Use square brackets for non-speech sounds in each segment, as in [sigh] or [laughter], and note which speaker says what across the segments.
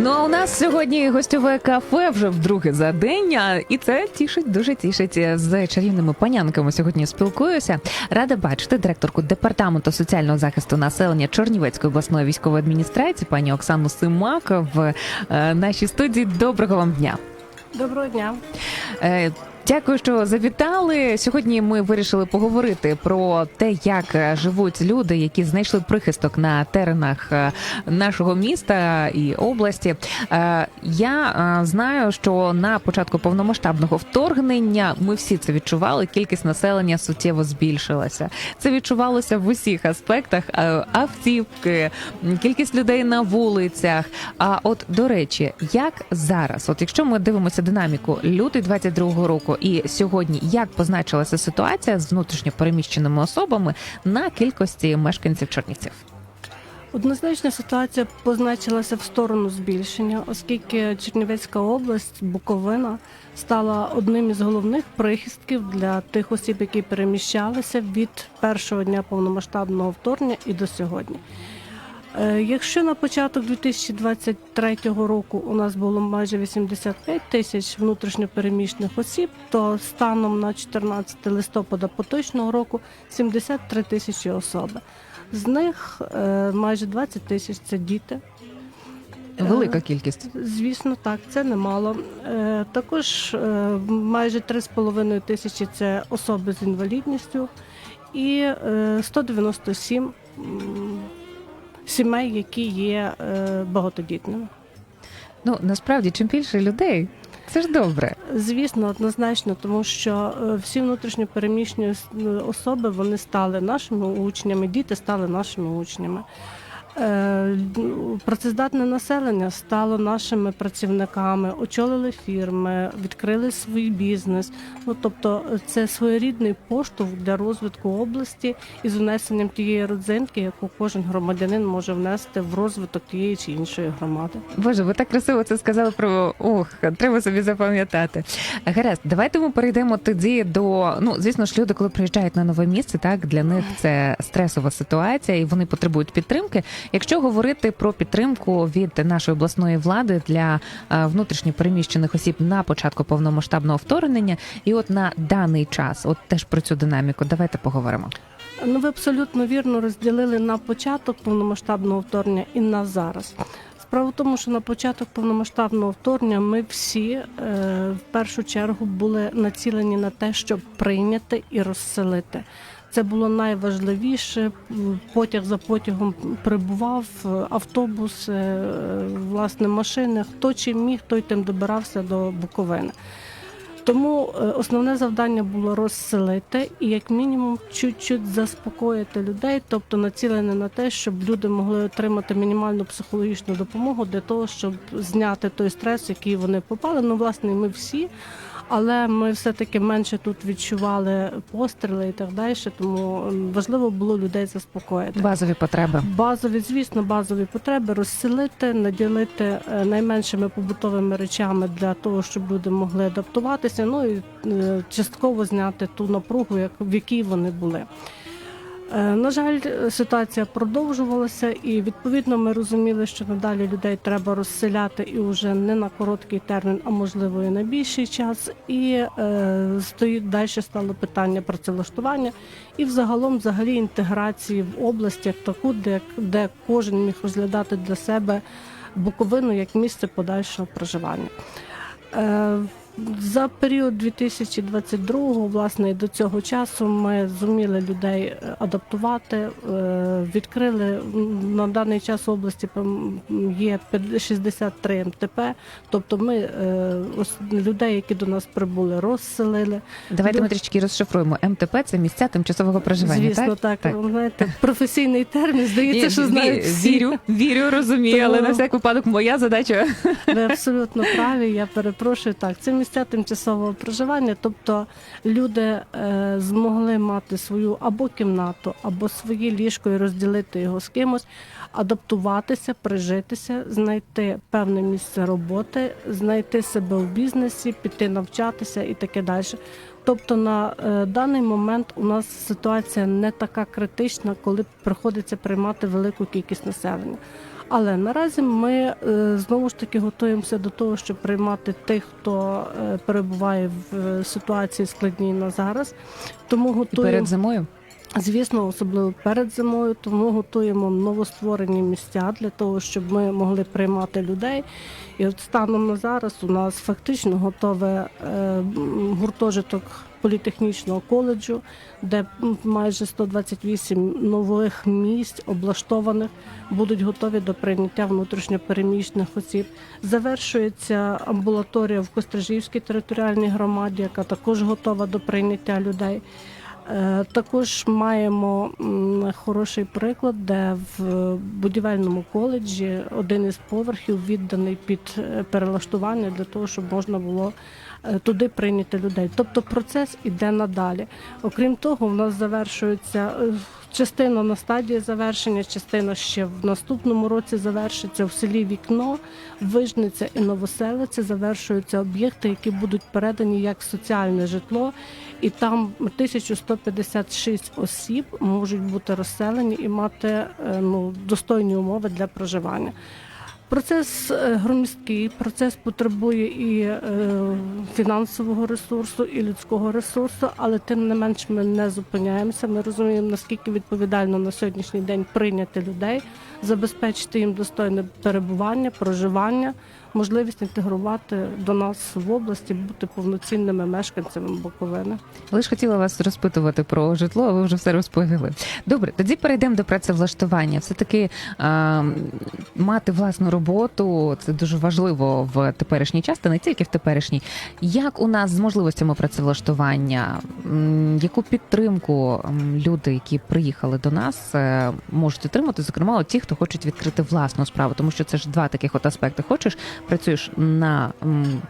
Speaker 1: Ну а у нас сьогодні гостьове кафе вже вдруге за день, а і це тішить, дуже тішить. З чарівними панянками сьогодні спілкуюся. Рада бачити директорку департаменту соціального захисту населення Чорнівецької обласної військової адміністрації, пані Оксану Симак в е, нашій студії. Доброго вам дня.
Speaker 2: Доброго дня.
Speaker 1: Дякую, що завітали. Сьогодні ми вирішили поговорити про те, як е, живуть люди, які знайшли прихисток на теренах е, нашого міста і області. Е, Я знаю, що на початку повномасштабного вторгнення ми всі це відчували. Кількість населення суттєво збільшилася. Це відчувалося в усіх аспектах автівки, кількість людей на вулицях. А от до речі, як зараз, от якщо ми дивимося динаміку лютий 22-го року і сьогодні, як позначилася ситуація з внутрішньо переміщеними особами на кількості мешканців Чернівців?
Speaker 2: Однозначно ситуація позначилася в сторону збільшення, оскільки Чернівецька область, Буковина, стала одним із головних прихистків для тих осіб, які переміщалися від першого дня повномасштабного вторгнення і до сьогодні. Е, Якщо на початок 2023 року у нас було майже 85 тисяч внутрішньопереміщених осіб, то станом на 14 листопада поточного року 73 тисячі особи. З них е, майже 20 тисяч це діти. Е,
Speaker 1: Велика кількість.
Speaker 2: Звісно, так, це немало. Також майже 3,5 тисячі це особи з інвалідністю і е, 197 м, сімей, які є е, багатодітними.
Speaker 1: Ну насправді, чим більше людей, це ж добре.
Speaker 2: Звісно, однозначно, тому що е, всі внутрішньо переміщені особи вони стали нашими учнями, діти стали нашими учнями. Е, Працездатне населення стало нашими працівниками, очолили фірми, відкрили свій бізнес. Ну тобто, це своєрідний поштовх для розвитку області із внесенням тієї родзинки, яку кожен громадянин може внести в розвиток тієї чи іншої громади.
Speaker 1: Боже, ви так красиво це сказали про ох, треба собі запам'ятати. Гаразд, давайте ми перейдемо тоді до ну, звісно ж, люди, коли приїжджають на нове місце, так для них це стресова ситуація, і вони потребують підтримки. Якщо говорити про підтримку від нашої обласної влади для е, внутрішньо переміщених осіб на початку повномасштабного вторгнення, і от на даний час, от теж про цю динаміку, давайте поговоримо.
Speaker 2: Ну, ви абсолютно вірно розділили на початок повномасштабного вторгнення і на зараз. Справа в тому, що на початок повномасштабного вторгнення ми всі е, в першу чергу були націлені на те, щоб прийняти і розселити. Це було найважливіше. Потяг за потягом прибував, е, автобус, е, власне, машини. Хто чим міг, той тим добирався до Буковини. Тому е, основне завдання було розселити і, як мінімум, чуть-чуть заспокоїти людей, тобто націлене на те, щоб люди могли отримати мінімальну психологічну допомогу для того, щоб зняти той стрес, який вони попали. Ну, власне, ми всі. Але ми все-таки менше тут відчували постріли і так далі, тому важливо було людей заспокоїти.
Speaker 1: Базові потреби.
Speaker 2: Базові, звісно, базові потреби розселити, наділити е, найменшими побутовими речами для того, щоб люди могли адаптуватися. Ну і е, частково зняти ту напругу, як в якій вони були. Е, На жаль, ситуація продовжувалася, і відповідно ми розуміли, що надалі людей треба розселяти і вже не на короткий термін, а можливо і на більший час. І е, стоїть далі стало питання працевлаштування і взагалом взагалі інтеграції в область як таку, де, де кожен міг розглядати для себе Буковину як місце подальшого проживання. Е, За період 2022-го, власне, до цього часу ми зуміли людей е, адаптувати, е, відкрили на даний час в області є п'ят- 63 МТП, тобто ми е, людей, які до нас прибули, розселили.
Speaker 1: Давайте ми трішки розшифруємо. МТП це місця тимчасового проживання.
Speaker 2: Звісно,
Speaker 1: так?
Speaker 2: так, ви знаєте, професійний термін, здається, що знають всі.
Speaker 1: Вірю, вірю, розумію, але на всяк випадок моя задача.
Speaker 2: Ви абсолютно праві. Я перепрошую. Так, це місця тимчасового проживання. Тобто люди е, змогли мати свою або кімнату, або своє ліжко і розділити його з кимось, адаптуватися, прижитися, знайти певне місце роботи, знайти себе в бізнесі, піти навчатися і таке далі. Тобто на е, даний момент у нас ситуація не така критична, коли приходиться приймати велику кількість населення. Але наразі ми е, знову ж таки готуємося до того, щоб приймати тих, хто е, перебуває в е, ситуації складній на зараз. Тому
Speaker 1: І
Speaker 2: готуємо
Speaker 1: перед зимою?
Speaker 2: Звісно, особливо перед зимою, тому готуємо новостворені місця для того, щоб ми могли приймати людей. І от станом на зараз у нас фактично готове гуртожиток політехнічного коледжу, де майже 128 нових місць облаштованих будуть готові до прийняття внутрішньопереміщених осіб. Завершується амбулаторія в Кострижівській територіальній громаді, яка також готова до прийняття людей. Е, Також маємо хороший приклад, де в будівельному коледжі один із поверхів відданий під е, перелаштування для того, щоб можна було туди прийняти людей. Тобто процес іде надалі. Окрім того, в нас завершується е, частина на стадії завершення, частина ще в наступному році завершиться в селі Вікно, Вижниця і Новоселиця. Завершуються об'єкти, які будуть передані як соціальне житло і там 1156 осіб можуть бути розселені і мати е, ну, достойні умови для проживання. Процес е, громісткий, процес потребує і е, фінансового ресурсу, і людського ресурсу, але тим не менш ми не зупиняємося. Ми розуміємо, наскільки відповідально на сьогоднішній день прийняти людей, забезпечити їм достойне перебування, проживання, можливість інтегрувати до нас в області, бути повноцінними мешканцями Буковини.
Speaker 1: Лише хотіла вас розпитувати про житло, а ви вже все розповіли. Добре, тоді перейдемо до працевлаштування. Все таки мати власну роботу це дуже важливо в теперішній час, та не тільки в теперішній. Як у нас з можливостями працевлаштування? Яку підтримку люди, які приїхали до нас, е, можуть отримати? Зокрема, от ті, хто хочуть відкрити власну справу, тому що це ж два таких от аспекти. Хочеш працюєш на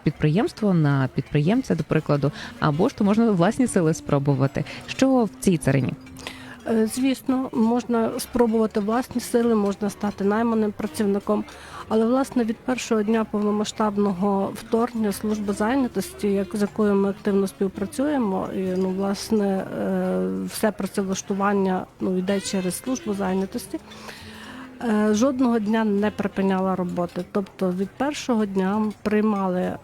Speaker 1: підприємство, на підприємця, до прикладу, або ж то можна власні сили спробувати. Що в цій царині?
Speaker 2: Е, Звісно, можна спробувати власні сили, можна стати найманим працівником. Але власне від першого дня повномасштабного вторгнення служба зайнятості, як з якою ми активно співпрацюємо, і ну власне е, все працевлаштування ну йде через службу зайнятості. Е, Жодного дня не припиняла роботи. Тобто від першого дня приймали е,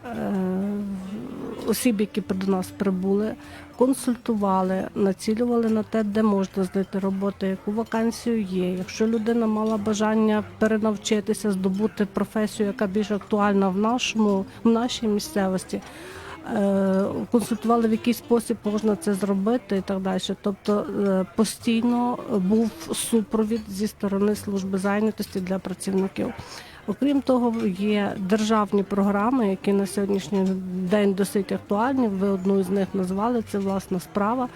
Speaker 2: осіб, які до нас прибули, консультували, націлювали на те, де можна знайти роботу, яку вакансію є. Якщо людина мала бажання перенавчитися, здобути професію, яка більш актуальна в нашому в нашій місцевості. Е, Консультували в який спосіб можна це зробити і так далі. Тобто е, постійно був супровід зі сторони служби зайнятості для працівників. Окрім того, є державні програми, які на сьогоднішній день досить актуальні. Ви одну з них назвали це власна справа.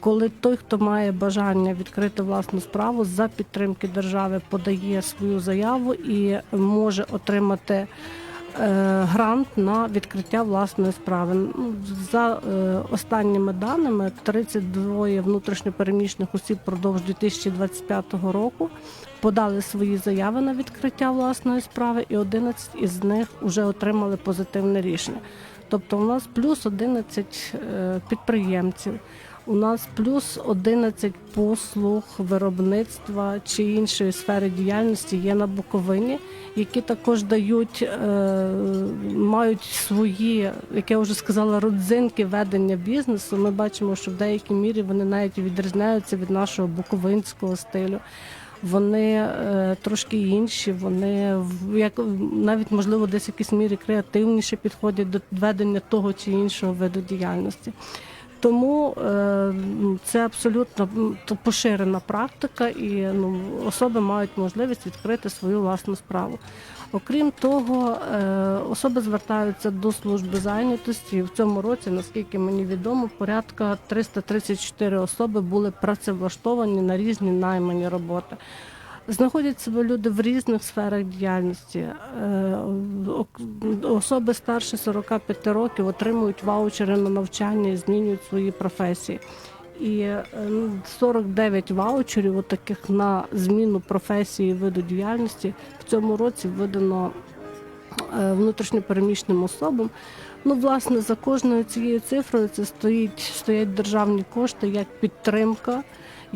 Speaker 2: Коли той, хто має бажання відкрити власну справу за підтримки держави, подає свою заяву і може отримати грант на відкриття власної справи. Ну, За е, останніми даними, 32 внутрішньопереміщених осіб впродовж 2025 року подали свої заяви на відкриття власної справи, і 11 із них вже отримали позитивне рішення. Тобто, у нас плюс 11 е, підприємців. У нас плюс 11 послуг виробництва чи іншої сфери діяльності є на Буковині, які також дають, е, мають свої, як я вже сказала, родзинки ведення бізнесу. Ми бачимо, що в деякій мірі вони навіть відрізняються від нашого буковинського стилю. Вони е, трошки інші, вони як навіть можливо десь в якійсь мірі креативніше підходять до ведення того чи іншого виду діяльності. Тому е, ну, це абсолютно поширена практика, і ну, особи мають можливість відкрити свою власну справу. Окрім того, е, особи звертаються до служби зайнятості. В цьому році, наскільки мені відомо, порядка 334 особи були працевлаштовані на різні наймані роботи. Знаходять себе люди в різних сферах діяльності. Е, Особи старше 45 років отримують ваучери на навчання і змінюють свої професії. І е, ну, 49 ваучерів, таких на зміну професії виду діяльності, в цьому році видано е, внутрішньопереміщеним особам. Ну, власне, за кожною цією цифрою це стоїть, стоять державні кошти як підтримка,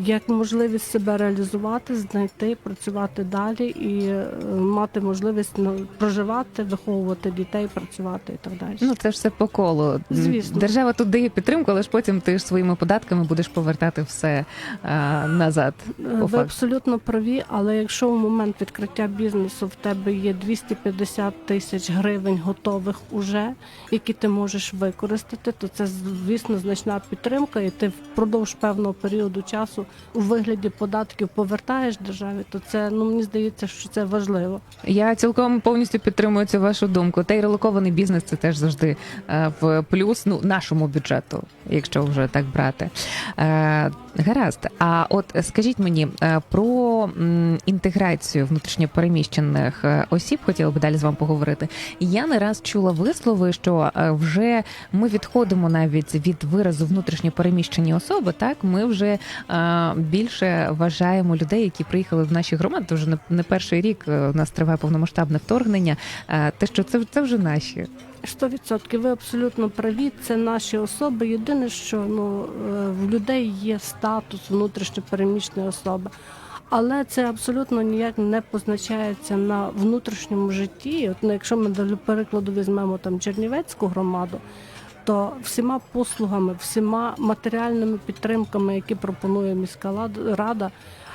Speaker 2: як можливість себе реалізувати, знайти, працювати далі і е, мати можливість ну, проживати, виховувати дітей, працювати і так далі.
Speaker 1: Ну це ж все по колу.
Speaker 2: Звісно.
Speaker 1: Держава тут дає підтримку, але ж потім ти ж своїми податками будеш повертати все а, назад.
Speaker 2: Е, Ви
Speaker 1: факту.
Speaker 2: абсолютно праві, але якщо в момент відкриття бізнесу в тебе є 250 тисяч гривень готових уже, які ти можеш використати, то це звісно значна підтримка, і ти впродовж певного періоду часу у вигляді податків повертаєш державі, то це ну мені здається, що це важливо.
Speaker 1: Я цілком повністю підтримую цю вашу думку. Та й релокований бізнес це теж завжди е, в плюс ну нашому бюджету, якщо вже так брати. Е, гаразд. А от скажіть мені е, про інтеграцію внутрішньопереміщених осіб, хотіла би далі з вами поговорити. Я не раз чула вислови, що вже ми відходимо навіть від виразу внутрішньопереміщені особи. Так, ми вже більше вважаємо людей, які приїхали в наші громади. Тож не, не перший рік е, у нас триває повномасштабне вторгнення. е, Те, що це, це вже наші.
Speaker 2: 100% ви абсолютно праві. Це наші особи. Єдине, що ну е, в людей є статус внутрішньопереміщеної особи. Але це абсолютно ніяк не позначається на внутрішньому житті. От ну, якщо ми до перекладу візьмемо там Чернівецьку громаду, то всіма послугами, всіма матеріальними підтримками, які пропонує міська рада,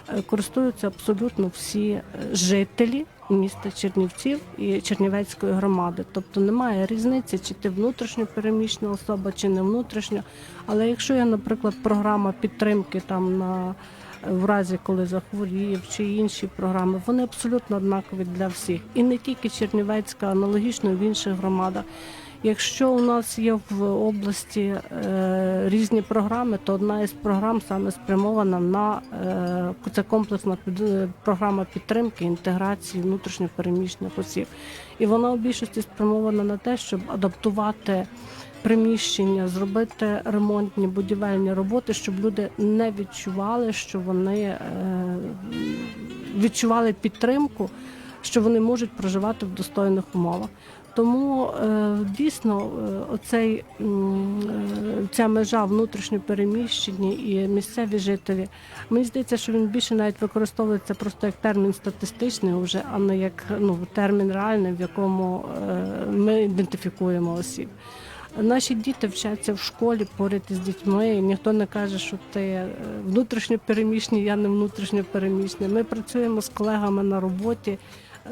Speaker 2: е, користуються абсолютно всі е, жителі міста Чернівців і Чернівецької громади. Тобто немає різниці, чи ти внутрішньо переміщена особа, чи не внутрішньо. Але якщо є, наприклад, програма підтримки там на в разі, коли захворів, чи інші програми, вони абсолютно однакові для всіх. І не тільки Чернівецька, аналогічно в інших громадах. Якщо у нас є в області е, різні програми, то одна із програм саме спрямована на е, це комплексна під, е, програма підтримки інтеграції внутрішньопереміщених осіб. І вона у більшості спрямована на те, щоб адаптувати приміщення, зробити ремонтні будівельні роботи, щоб люди не відчували, що вони е, відчували підтримку, що вони можуть проживати в достойних умовах. Тому е, дійсно е, оцей е, ця межа внутрішньопереміщені і місцеві жителі. Мені здається, що він більше навіть використовується просто як термін статистичний, уже, а не як ну термін реальний, в якому ми ідентифікуємо осіб. Наші діти вчаться в школі поряд із дітьми. Ніхто не каже, що ти внутрішньо переміщений, я не внутрішньо переміщений. Ми працюємо з колегами на роботі.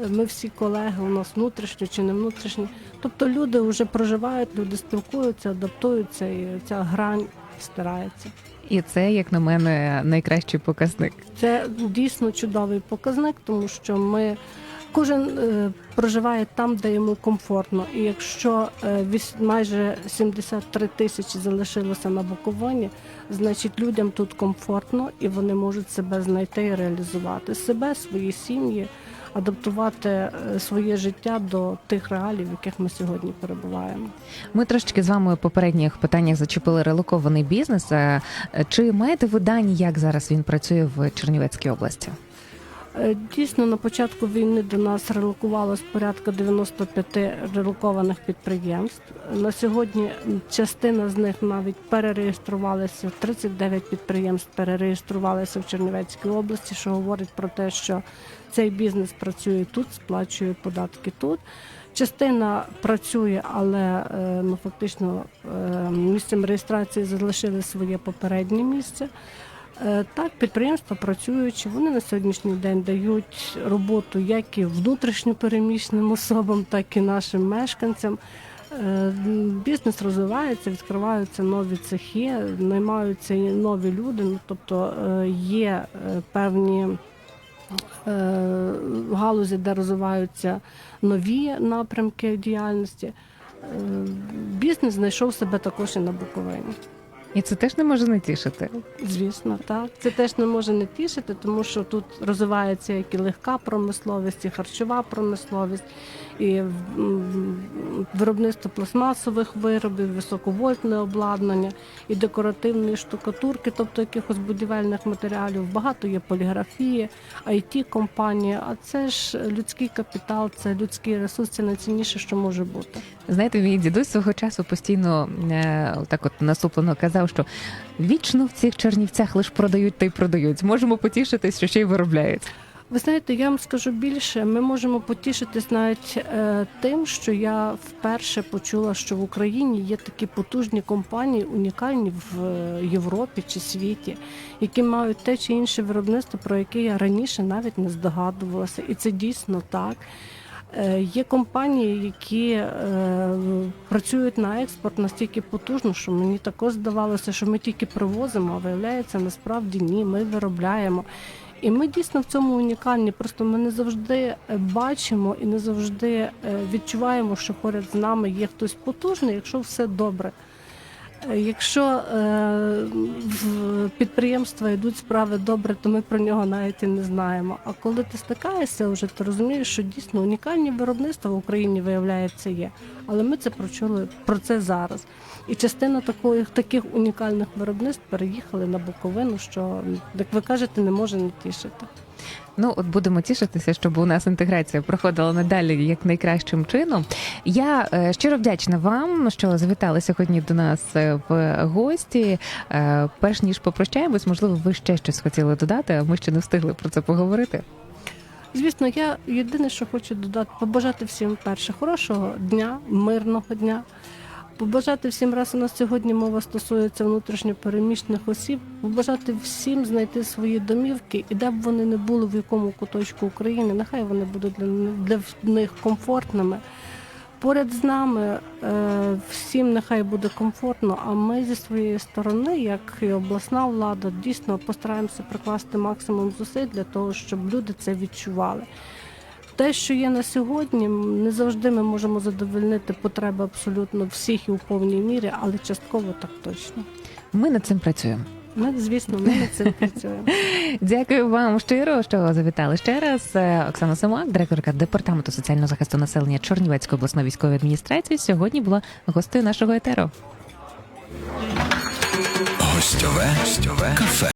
Speaker 2: Ми всі колеги у нас внутрішньо чи не внутрішні. Тобто люди вже проживають, люди спілкуються, адаптуються, і ця грань стирається.
Speaker 1: І це, як на мене, найкращий показник.
Speaker 2: Це дійсно чудовий показник, тому що ми кожен е, проживає там, де йому комфортно. І якщо е, віс- майже 73 тисячі залишилося на Буковині, значить людям тут комфортно і вони можуть себе знайти і реалізувати себе, свої сім'ї, адаптувати е, своє життя до тих реалій, в яких ми сьогодні перебуваємо.
Speaker 1: Ми трошечки з вами в попередніх питаннях зачепили релокований бізнес. Е, Чи маєте ви дані, як зараз він працює в Чернівецькій області?
Speaker 2: Е, Дійсно, на початку війни до нас релокувалось порядка 95 релокованих підприємств. На сьогодні частина з них навіть перереєструвалися. 39 підприємств перереєструвалися в Чернівецькій області, що говорить про те, що цей бізнес працює тут, сплачує податки тут. Частина працює, але е, ну, фактично е, місцем реєстрації залишили своє попереднє місце. Е, Так, підприємства працюючи, вони на сьогоднішній день дають роботу як і внутрішньо переміщеним особам, так і нашим мешканцям. Бізнес розвивається, відкриваються нові цехи, наймаються нові люди. Ну, тобто є певні галузі, де розвиваються нові напрямки діяльності. Е, Бізнес знайшов себе також і на Буковині.
Speaker 1: І це теж не може не тішити.
Speaker 2: Звісно, так. Це теж не може не тішити, тому що тут розвивається як і легка промисловість, і харчова промисловість, і виробництво пластмасових виробів, високовольтне обладнання, і декоративної штукатурки, тобто якихось будівельних матеріалів. Багато є поліграфії, it компанії. А це ж людський капітал, це людський ресурс, це найцінніше, що може бути.
Speaker 1: Знаєте, мій дідусь свого часу постійно е, так от насуплено казав, сказав, що вічно в цих чернівцях лише продають та й продають. Можемо потішитись, що ще й виробляють.
Speaker 2: Ви знаєте, я вам скажу більше. Ми можемо потішитись навіть е, тим, що я вперше почула, що в Україні є такі потужні компанії, унікальні в е, Європі чи світі, які мають те чи інше виробництво, про яке я раніше навіть не здогадувалася, і це дійсно так. Е, Є компанії, які е, працюють на експорт настільки потужно, що мені також здавалося, що ми тільки привозимо, а виявляється, насправді ні, ми виробляємо. І ми дійсно в цьому унікальні. Просто ми не завжди е, бачимо і не завжди е, відчуваємо, що поряд з нами є хтось потужний, якщо все добре. Е, Якщо е, в підприємства йдуть справи добре, то ми про нього навіть і не знаємо. А коли ти стикаєшся вже, ти розумієш, що дійсно унікальні виробництва в Україні виявляється є. Але ми це прочули про це зараз. І частина такої, таких унікальних виробництв переїхали на Буковину, що, як ви кажете, не може не тішити.
Speaker 1: Ну, от будемо тішитися, щоб у нас інтеграція проходила надалі як найкращим чином. Я е, щиро вдячна вам, що завітали сьогодні до нас е, в гості. Е, перш ніж попрощаємось, можливо, ви ще щось хотіли додати, а ми ще не встигли про це поговорити.
Speaker 2: Звісно, я єдине, що хочу додати, побажати всім перше хорошого дня, мирного дня. Побажати всім, раз у нас сьогодні мова стосується внутрішньопереміщених осіб, побажати всім знайти свої домівки, і де б вони не були, в якому куточку України, нехай вони будуть для, для них комфортними. Поряд з нами е, всім нехай буде комфортно, а ми зі своєї сторони, як і обласна влада, дійсно постараємося прикласти максимум зусиль для того, щоб люди це відчували. Те, що є на сьогодні, не завжди ми можемо задовольнити потреби абсолютно всіх і у повній мірі, але частково так точно.
Speaker 1: Ми над цим працюємо.
Speaker 2: Ми, звісно, ми над цим працюємо. [laughs]
Speaker 1: Дякую вам щиро, що завітали ще раз. Е, Оксана Семак, директорка департаменту соціального захисту населення Чернівецької обласної військової адміністрації, сьогодні була гостею нашого етеру.
Speaker 3: Гостьове, гостьове кафе.